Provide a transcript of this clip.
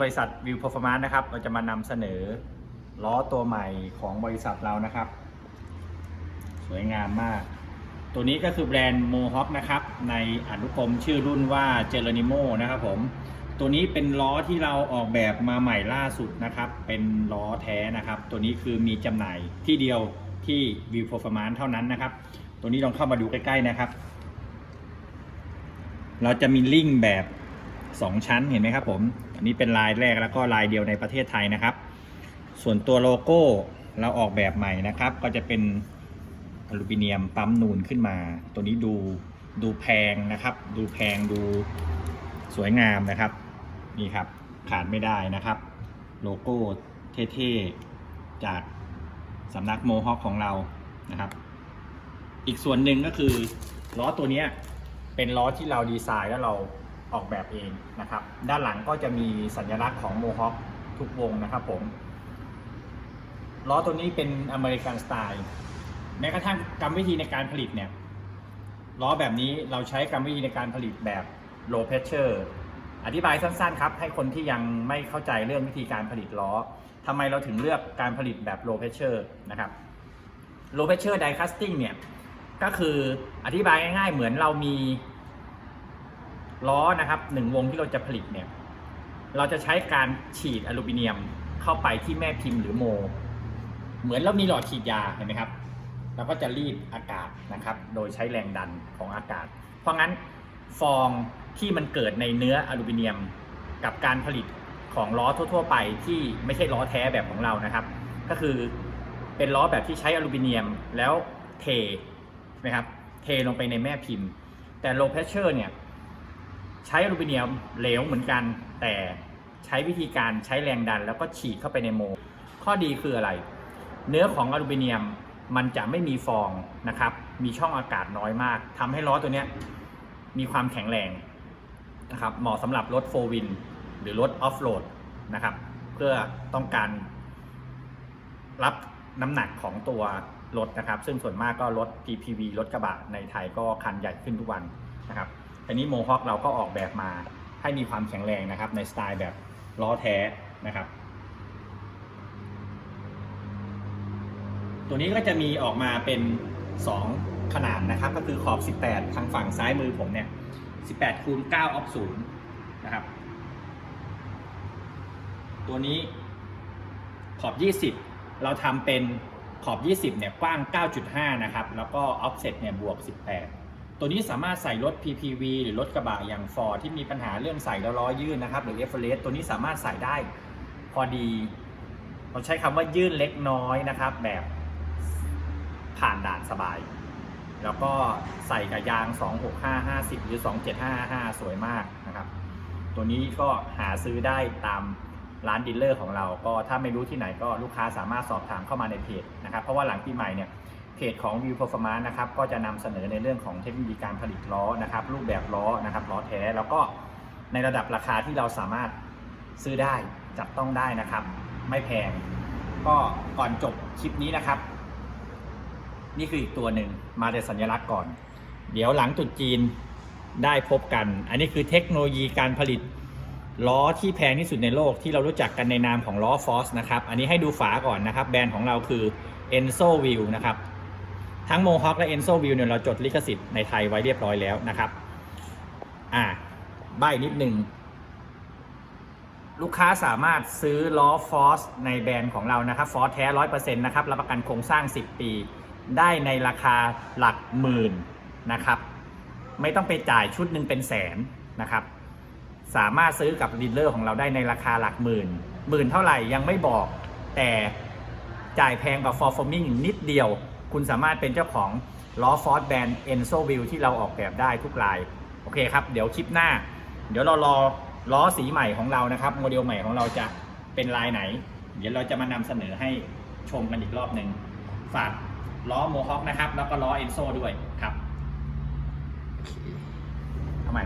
บริษัท View Performance นะครับ เราจะมานำเสนอล้อตัวใหม่ของบริษัทเรานะครับ สวยงามมาก ตัวนี้ก็คือแบรนด์ Mohawk นะครับ ในอนุกรมชื่อรุ่นว่า Geronimo นะครับผม ตัวนี้เป็นล้อที่เราออกแบบมาใหม่ล่าสุดนะครับ เป็นล้อแท้นะครับ ตัวนี้คือมีจำหน่ายที่เดียวที่ View Performance เท่านั้นนะครับ ตัวนี้ลองเข้ามาดูใกล้ๆนะครับ เราจะมีลิงแบบ 2 ชั้นเห็นไหมครับผม อันนี้เป็นลายแรกแล้วก็ลายเดียวในประเทศไทยนะครับ ส่วนตัวโลโก้เราออกแบบใหม่นะครับ ก็จะเป็นอลูมิเนียมปั๊มนูนขึ้นมา ตัวนี้ดูดูแพงนะครับ ดูแพงดูสวยงามนะครับนี่ครับขาดไม่ได้นะครับ โลโก้เท่ๆจากสำนักโมฮอคของเรานะครับ อีกส่วนหนึ่งก็คือล้อตัวนี้เป็นล้อที่เราดีไซน์แล้วเรา ออกแบบเองนะครับ ด้านหลังก็จะมีสัญลักษณ์ของโมฮอคทุกวงนะครับผมล้อตัวนี้เป็นอเมริกันสไตล์แม้กระทั่งกรรมวิธีในการผลิตเนี่ยล้อแบบนี้เราใช้กรรมวิธีในการผลิตแบบ low pressure อธิบายสั้นๆครับ ให้คนที่ยังไม่เข้าใจเรื่องวิธีการผลิตล้อทำไมเราถึงเลือกการผลิตแบบ low pressure นะครับ low pressure die casting เนี่ยก็คืออธิบายง่ายๆเหมือนเรามี ล้อนะครับหนึ่งวงที่เราจะผลิตเนี่ยเราจะใช้การฉีดอลูมิเนียมเข้าไปที่แม่พิมพ์หรือโม เหมือนเรามีหลอดฉีดยาเห็นไหมครับเราก็จะรีดอากาศนะครับ โดยใช้แรงดันของอากาศ เพราะงั้นฟองที่มันเกิดในเนื้ออลูมิเนียม กับการผลิตของล้อทั่ว ๆ ไปที่ไม่ใช่ล้อแท้แบบของเรานะครับ ก็คือเป็นล้อแบบที่ใช้อลูมิเนียมแล้วเทนะครับ เทลงไปในแม่พิมพ์ แต่ low pressure เนี่ย ใช้อลูมิเนียมเหลวเหมือนกัน แต่ใช้วิธีการใช้แรงดัน แล้วก็ฉีดเข้าไปในโม ข้อดีคืออะไร เนื้อของอลูมิเนียมมันจะไม่มีฟองนะครับ มีช่องอากาศน้อยมากทำให้ล้อตัวเนี้ยมีความแข็งแรงนะครับ เหมาะสำหรับรถโฟวินหรือรถออฟโรดนะครับ เพื่อต้องการรับน้ำหนักของตัวรถนะครับ ซึ่งส่วนมากก็รถ PPV รถกระบะในไทยก็คันใหญ่ขึ้นทุกวันนะครับ แต่นี้โมฮอคเราก็ออกแบบมาให้มีความแข็งแรงนะครับ ในสไตล์แบบล้อแท้นะครับ ตัวนี้ก็จะมีออกมาเป็น 2 ขนาดนะครับ ก็คือขอบ 18 ทางฝั่งซ้ายมือผมเนี่ย 18คูณ9ออฟ0นะครับ ตัวนี้ขอบ 20 เราทำเป็นขอบ 20 เนี่ย กว้าง 9.5 นะครับ แล้วก็ offset เนี่ย บวก 18 ตัวนี้สามารถใส่รถ PPV หรือรถกระบะอย่าง Ford ที่มีปัญหาเรื่องใส่แล้วล้อยื่นนะครับ หรือ e f o r e s t ตัวนี้สามารถใส่ได้พอดีเราใช้คำว่ายื่นเล็กน้อยนะครับ แบบผ่านด่านสบาย แล้วก็ใส่กับยาง 26550 หรือ 27555 สวยมากนะครับ ตัวนี้ก็หาซื้อได้ตามร้านดีลเลอร์ของเรา ก็ถ้าไม่รู้ที่ไหนก็ลูกค้าสามารถสอบถามเข้ามาในเพจนะครับ เพราะว่าหลังปีใหม่เนี่ย เพจของ View Performance นะครับก็จะนำเสนอในเรื่องของเทคโนโลยีการผลิตล้อนะครับรูปแบบล้อนะครับล้อแท้แล้วก็ในระดับราคาที่เราสามารถซื้อได้จับต้องได้นะครับ ไม่แพง ก็ก่อนจบคลิปนี้นะครับ นี่คืออีกตัวหนึ่งมาแต่สัญลักษณ์ก่อน เดี๋ยวหลังตรุษจีนได้พบกัน อันนี้คือเทคโนโลยีการผลิตล้อที่แพงที่สุดในโลกที่เรารู้จักกันในนามของล้อฟอสนะครับ อันนี้ให้ดูฝาก่อนนะครับ แบรนด์ของเราคือ Enzo Wheel นะครับ ทั้ง Mohawk และ Enzo Wheel เนี่ยเราจดลิขสิทธิ์ในไทยไว้เรียบร้อยแล้วนะครับอ่าใบนิดหนึ่งลูกค้าสามารถซื้อล้อฟอสในแบรนด์ของเรานะครับฟอสแท้ร้อยเปอร์เซ็นต์นะครับรับประกันโครงสร้าง 10 ปี ได้ในราคาหลักหมื่นนะครับไม่ต้องไปจ่ายชุดหนึ่งเป็นแสนนะครับสามารถซื้อกับดีลเลอร์ของเราได้ในราคาหลักหมื่น หมื่นเท่าไหร่ยังไม่บอก แต่จ่ายแพงกว่า for forming นิดเดียว คุณสามารถเป็นเจ้าของล้อฟอร์ดแบรนด์ Enzo Wheel ที่เราออกแบบได้ทุกลาย โอเคครับ เดี๋ยวคลิปหน้า เดี๋ยวเรารอล้อสีใหม่ของเรานะครับ โมเดลใหม่ของเราจะเป็นลายไหน เดี๋ยวเราจะมานำเสนอให้ชมกันอีกรอบหนึ่งฝากล้อโมฮอคนะครับ แล้วก็ล้อเอนโซด้วยครับโอเค